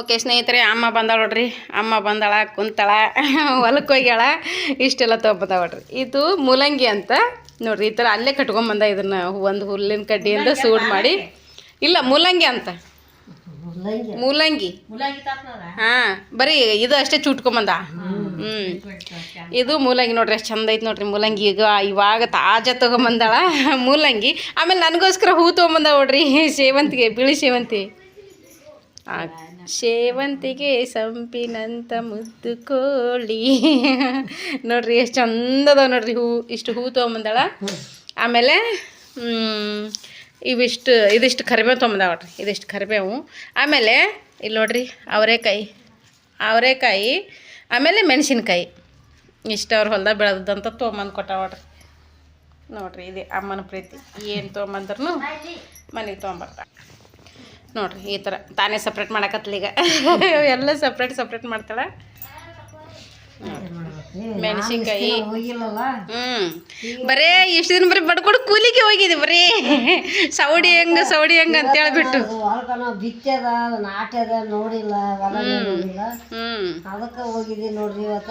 Okay ಸ್ನೇಹಿತರೆ ಅಮ್ಮ ಬಂದಾಳ ನೋಡ್ರಿ. ಅಮ್ಮ ಬಂದಾಳ ಕುಂತಾಳ ಹೊಲಕ್ಕೆ ಹೋಗ್ಯಾಳ. ಇಷ್ಟೆಲ್ಲ ತೊಗೊಂಬಂದಾಳ ನೋಡ್ರಿ. ಇದು ಮೂಲಂಗಿ ಅಂತ. ನೋಡ್ರಿ ಈ ಥರ ಅಲ್ಲೇ ಕಟ್ಕೊಂಬಂದ ಇದನ್ನ ಒಂದು ಹುಲ್ಲಿನ ಕಡ್ಡಿಯಿಂದ ಸೂಡ್ ಮಾಡಿ. ಇಲ್ಲ ಮೂಲಂಗಿ ಅಂತ. ಮೂಲಂಗಿ. ಹಾಂ ಬರೀ ಇದು ಅಷ್ಟೇ ಚುಟ್ಕೊಂಬಂದ. ಹ್ಞೂ ಇದು ಮೂಲಂಗಿ ನೋಡ್ರಿ ಎಷ್ಟು ಚಂದ ಐತೆ ನೋಡ್ರಿ ಮೂಲಂಗಿ. ಈಗ ಇವಾಗ ತಾಜಾ ತೊಗೊಂಬಂದಾಳ ಮೂಲಂಗಿ. ಆಮೇಲೆ ನನಗೋಸ್ಕರ ಹೂ ತೊಗೊಂಬಂದ ನೋಡ್ರಿ ಸೇವಂತಿಗೆ ಬಿಳಿ ಸೇವಂತಿ ಸೇವಂತಿಗೆ ಸಂಪಿನಂತ ಮುದ್ದು ಕೋಳಿ. ನೋಡ್ರಿ ಎಷ್ಟು ಚಂದದ ನೋಡ್ರಿ ಹೂ, ಇಷ್ಟು ಹೂ ತೊಗೊಂಬಂದಾಳ. ಆಮೇಲೆ ಇವಿಷ್ಟು, ಇದಿಷ್ಟು ಕರಿಬೇವು ತೊಗೊಂಬಂದಾವ ನೋಡ್ರಿ, ಇದಿಷ್ಟು ಕರಿಬೇವು. ಆಮೇಲೆ ಇಲ್ಲಿ ನೋಡ್ರಿ ಅವರೆಕಾಯಿ ಅವರೆಕಾಯಿ, ಆಮೇಲೆ ಮೆಣಸಿನ್ಕಾಯಿ. ಇಷ್ಟು ಅವ್ರ ಹೊಲ್ದಾಗ ಬೆಳೆದಂತ ತೊಗೊಂಬಂದು ಕೊಟ್ಟಾವ ನೋಡ್ರಿ. ಇದೇ ಅಮ್ಮನ ಪ್ರೀತಿ. ಏನು ತೊಗೊಂಬಂದ್ರೂ ಮನೆಗೆ ತೊಗೊಂಬರ್ತಾಳೆ. ನೋಡ್ರಿ ಈ ಥರ ತಾನೇ ಸಪ್ರೇಟ್ ಮಾಡಕತ್ಲ ಈಗ. ಎಲ್ಲ ಸಪ್ರೇಟ್ ಸಪ್ರೇಟ್ ಮಾಡ್ತಾಳೆ. ಮೆಣಸಿನ್ಕಾಯಿ. ಹ್ಞೂ ಬರೇ ಇಷ್ಟು ದಿನ ಬರೀ ಬಡ್ಕೊಂಡು ಕೂಲಿಗೆ ಹೋಗಿದ್ದೆ ಬರೀ. ಸೌಡಿ ಹೆಂಗ ಸೌಡಿ ಹೆಂಗ ಅಂತ ಹೇಳ್ಬಿಟ್ಟು. ಬಿತ್ತದ ನಾಟ್ಯದ ನೋಡಿಲ್ಲ ಹ್ಞೂ ಅದಕ್ಕೆ ಹೋಗಿದ್ದೀವಿ ನೋಡ್ರಿ ಇವತ್ತ.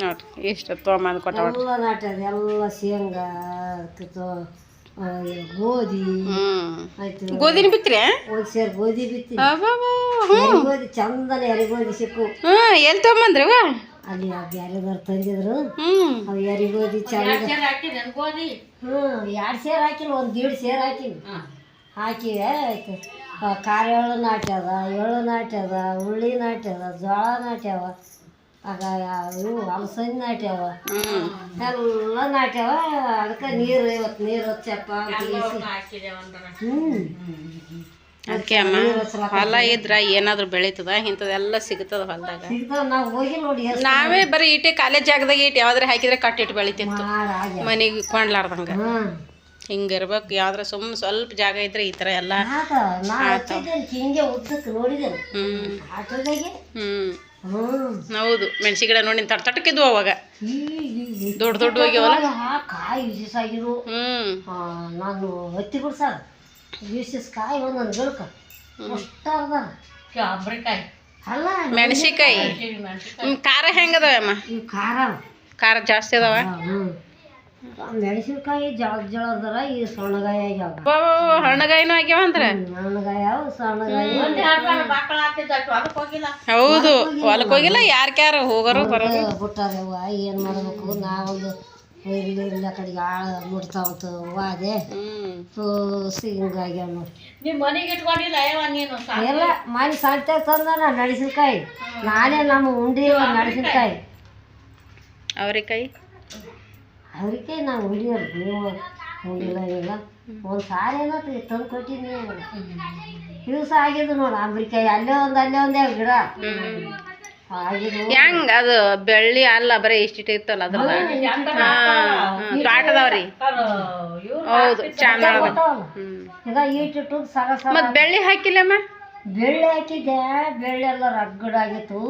ನೋಡ್ರಿ ಇಷ್ಟು ತೊಗೊಂಬಂದು ಕೊಟ್ಟ ಎಲ್ಲ ನಾಟ್ಯದ ಎಲ್ಲ ಶೇಂಗಾ ಗೋಧಿ. ಆಯ್ತು. ಗೋಧಿನ ಬಿತ್ರಿ ಒಂದ್ ಸೇರ್ ಗೋಧಿ ಬಿತ್ತಿ ಗೋಧಿ ಚಂದನ ಎರಿಗೋಧಿ ಸಿಕ್ಕು. ಹ್ಞೂ ಎಲ್ಲಿ ತೊಗೊಂಬಂದ್ರವ ಅಲ್ಲಿ ಆ ಬ್ಯಾರೆದವ್ರು ತಂದಿದ್ರು. ಹ್ಞೂ ಅವು ಎರಿಗೋಧಿ ಚಂದ ಹ್ಮ್ ಎರಡು ಸೇರ್ ಹಾಕಿಲ್ಲ ಒಂದು ದೀಡ್ ಸೇರ್ ಹಾಕಿನಿ. ಹಾಕಿವೆ ಆಯ್ತು. ಆ, ಖಾರ ಎಳ್ಳು ನಾಟ್ಯದ ಎಳ್ಳು ನಾಟ್ಯದ ಉಳ್ಳಿ ನಾಟ್ಯದ ಜೋಳ ನಾಟ್ಯಾವ ಆಗ ಇವು ಅಲಸಂದಿ ನಾಟ್ಯಾವ. ಹ್ಞೂ ಎಲ್ಲ ನಾಟ್ಯಾವ. ಅದಕ್ಕೆ ನೀರು ಇವತ್ತು ನೀರು ಹಚ್ಚಪ್ಪ ಅಂತ ಅದಕ್ಕೆ ಅಮ್ಮ ಹೊಲ ಇದ್ರ ಏನಾದ್ರು ಬೆಳೀತದ? ಇಂಥದೆಲ್ಲ ಸಿಗ್ತದ ಹೊಲದಾಗ. ನಾವು ಬರೀ ಇಟ್ಟೆ ಕಾಲೇಜ್ ಜಾಗದಾಗ ಇಟ್ಟು ಯಾವ್ದಾರ ಹಾಕಿದ್ರೆ ಕಟ್ಟಿಟ್ಟು ಬೆಳಿತಿತ್ತು. ಮನೆಗೆ ಕೊಂಡ್ಲಾರ್ದಂಗ. ಹಿಂಗ ಹಿಂಗಿರ್ಬೇಕು ಯಾವ್ದ್ರ ಸುಮ್ ಸ್ವಲ್ಪ ಜಾಗ ಇದ್ರೆ ಈ ತರ ಎಲ್ಲ ಹ್ಮ್. ಹ್ಮ್. ಹೌದು. ಮೆಣಸಿ ಗಿಡ ನೋಡಿ ತಟ್ ತಟಕಿದ್ವು ಅವಾಗ. ದೊಡ್ಡ ದೊಡ್ಡ ಹೋಗ್ಯವಲ್ಲ? ಆ ಕಾಯಿ ವಿಶೇಷ ಆಗಿರು ಹ್ಮ್. ನಾನು ಹತ್ತಿ ಬಿಡ್ಸಾರ ವಿಶೇಷ ಕಾಯಿ ಒಂದೊಂದು ಗಿಡಕ ಅಬ್ರಿಕಾಯಿ ಅಲ್ಲ ಮೆಣಸಿಕಾಯಿ ಖಾರ ಹೆಂಗದವ ಅಮ್ಮ? ಖಾರ ಖಾರ ಜಾಸ್ತಿ ಅದಾವ? ಹ್ಞೂ ಮೆಣಸಿನ್ಕಾಯಿ ಜಳ ಜಳದರ ಈ ಸಣ್ಣಗಾಯಿ ಆಗ್ಯಾವ. ಹಣ್ಣಗಾಯಿನೂ ಆಗ್ಯಾವ ಅಂದ್ರೆ? ಸಣ್ಣಗಾಯಿ ಅವು ಸಣ್ಣಗಾಯಿ. ಹೌದು ಹೊಲಕ್ ಹೋಗಿಲ್ಲ. ಯಾರ್ಕ್ಯಾರ ಹೋಗೋರು ಬರೋರು. ಬಿಟ್ಟಾರವ್ವ ಏನು ಮಾಡಬೇಕು? ನಾವೊಂದು ಇಲ್ಲಿ ಇಲ್ಲ ಕಡೆಗೆ ಆಳ ಮುಡ್ತಾವಂತ ವಾದೆ ಹಿಂಗಾಗ್ಯಾವ ನೋಡಿ. ಎಲ್ಲ ಮನೆ ಸಂತೆ ತಂದಾನ ಮೆಣಸಿನ್ಕಾಯಿ. ನಾನೇ ನಮ್ಮ ಉಂಡಿ ಮೆಣಸಿನ್ಕಾಯಿ. ಅವ್ರಿಕಾಯಿ ಅದಕ್ಕೆ ನಾವು ಉಂಡಿಯಲ್ಲ ನೀವು ಹೋಗಿಲ್ಲ ಇಲ್ಲ ಒಂದು ಸಾರಿ ಏನತ್ತು ತಂದು ಕೊಟ್ಟಿನಿ ದಿವಸ ಆಗಿದ್ದು ನೋಡು ಅಂಬ್ರಿಕಾಯಿ ಅಲ್ಲೇ ಒಂದು ಅಲ್ಲೇ ಒಂದೇ ಗಿಡ. ಹೆಂಗ್ ಅದು ಬೆಳ್ಳಿ ಅಲ್ಲ ಬರೀ ಇಷ್ಟಿಟ್ಟು ಅದ್ರ ಅದ್ರದ ಹಾ ತ್ವಾಟದವ್ರಿ ಹೌದು ಸರ ಮತ್ ಬೆಳ್ಳಿ ಹಾಕಿಲ್ಲಮ್ಮ ಬೆಳ್ಳಿ ಹಾಕಿದ್ದೆ ಬೆಳ್ಳೆಲ್ಲ ರಗ್ಗಡಾಗಿತ್ತು.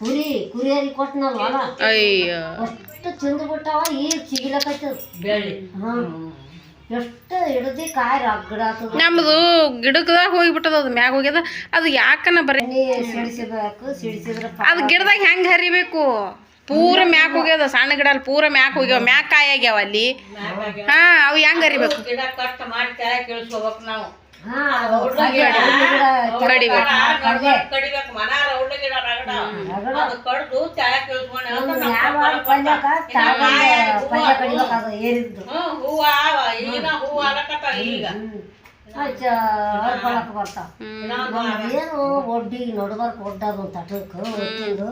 ಕುರಿ ಕುರಿಯರಿಗೆ ಕೊಟ್ಟನಲ್ಲ ಹೊಲ ಅಯ್ಯೋ. ಅಷ್ಟು ತಿಂದು ಬಿಟ್ಟಾವ ಈಗ ಸಿಗಿಲಕತ್ತದ ಬೆಳ್ಳಿ. ಹ್ಮ್ ಎಷ್ಟು ಹಿಡ್ದಿ ಕಾಯಿ ರಗ್ಗಡಾತದ ನಮ್ದು ಗಿಡಕ್ದಾಗ ಹೋಗಿಬಿಟ್ಟದ ಅದು ಮ್ಯಾಗ ಹೋಗ್ಯದ. ಅದು ಯಾಕನ ಬರೀ ಸಿಡಿಸಬೇಕು ಸಿಡಿಸಿದ್ರೆ ಅದು ಗಿಡದಾಗ ಹೆಂಗ್ ಹರಿಬೇಕು? ಪೂರ ಮ್ಯಾಕ್ ಹೋಗ್ಯದ ಸಣ್ಣ ಗಿಡ ಅಲ್ಲಿ ಪೂರ ಮ್ಯಾಕ್ ಹೋಗ್ಯಾವ ಮ್ಯಾಕ್ ಕಾಯಿ ಆಗ್ಯಾವ ಅಲ್ಲಿ. ಹಾ ಅವು ಹೆಂಗ್ ಹರಿಬೇಕು? ಗಿಡ ಕಟ್ ಮಾಡಿ ಕೆಳಗೆ ಮ್ಯಾಲ್ ಪಲ್ಯಕ ಏನು ಒಡ್ಡಿ ನಡ್ಬರ್ಕ ಒಡ್ಡದು ತಟಕ್ ಒಟ್ಟಿಂದು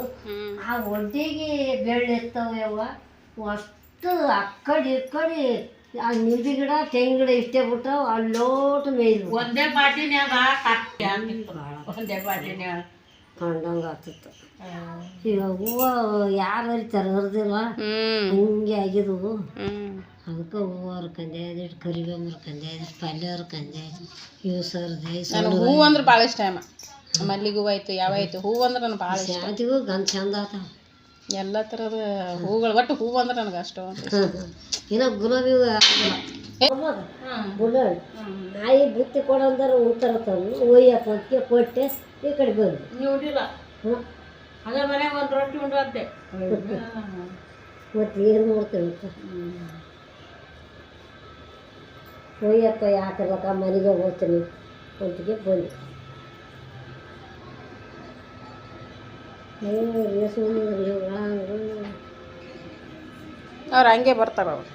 ಆ ಒಡ್ಡಿಗೆ ಬೆಳ್ಳಿ ಇರ್ತಾವ ಅಷ್ಟು ಅಕ್ಕಡಿ ಇಕ್ಕಡಿ ಆ ನಿಂಬೆ ಗಿಡ ತೆಂಗಿನ ಗಿಡ ಇಷ್ಟೇ ಬಿಟ್ಟು ಅಲ್ಲೋಟ್ ಮೇಯ್ದು ಒಂದೇ ಬಾಟಿನ್ಯಾಗ ಅಂತಿತ್ತು ಒಂದೇ ಬಾಟಿನ್ಯಾಗ ಕಂಡಂಗೆ ಆಗ್ತಿತ್ತು. ಈಗ ಹೂವು ಯಾರು ಹರಿತಾರ ಹರಿದಿಲ್ಲ ಹಂಗೆ ಆಗಿದ್ವು. ಅದಕ್ಕೆ ಹೂವು ಹರ್ಕಂದೆ ಅದಿಟ್ಟು ಕರಿಬೇವು ಹರ್ಕಂದೆ ಅದಿಟ್ಟು ಪಲ್ಯ ಹರ್ಕಂದೆ ಇವು ಸರ್ದೆ ಹೂವು ಅಂದ್ರೆ ಭಾಳ ಇಷ್ಟ ಅಮ್ಮ. ಮಲ್ಲಿಗೆ ಹೂವು ಆಯ್ತು ಯಾವ ಆಯ್ತು ಹೂವು ಅಂದ್ರೆ ನನಗೆ ಭಾಳ ಇಷ್ಟ. ಗಂಧ ಚಂದ ಆತಾವ ಎಲ್ಲ ಥರದ ಹೂಗಳು ಒಟ್ಟು ಹೂವು ಅಂದ್ರೆ ನನಗೆ ಅಷ್ಟು ಏನೋ ಗುಲಾಬಿ ಬುಲ್ಲಣ್ಣ ನಾಯಿ ಬುತ್ತಿ ಕೊಡಂದ್ರೆ ಉತ್ತರ ತಂದು ಒಯ್ಯಪ್ಪ ಅಂತ ಕೊಟ್ಟೆ ಈ ಕಡೆ ಬಂದು. ನೋಡಿಲ್ಲ ಅದೇ ಮನೆಗೆ ಒಂದು ರೊಟ್ಟಿ ಉಂಡು ಅಂತೆ ಮತ್ತೆ ಏನು ಮಾಡ್ತೇವೆ ಒಯ್ಯಪ್ಪ ಯಾಕೆ ಮನೆಗೆ ಹೋಗ್ತೀನಿ ಅಂತಿಗೆ ಬಂದು. ಅವ್ರು ಹಂಗೆ ಬರ್ತಾರೆ ಅವ್ರು.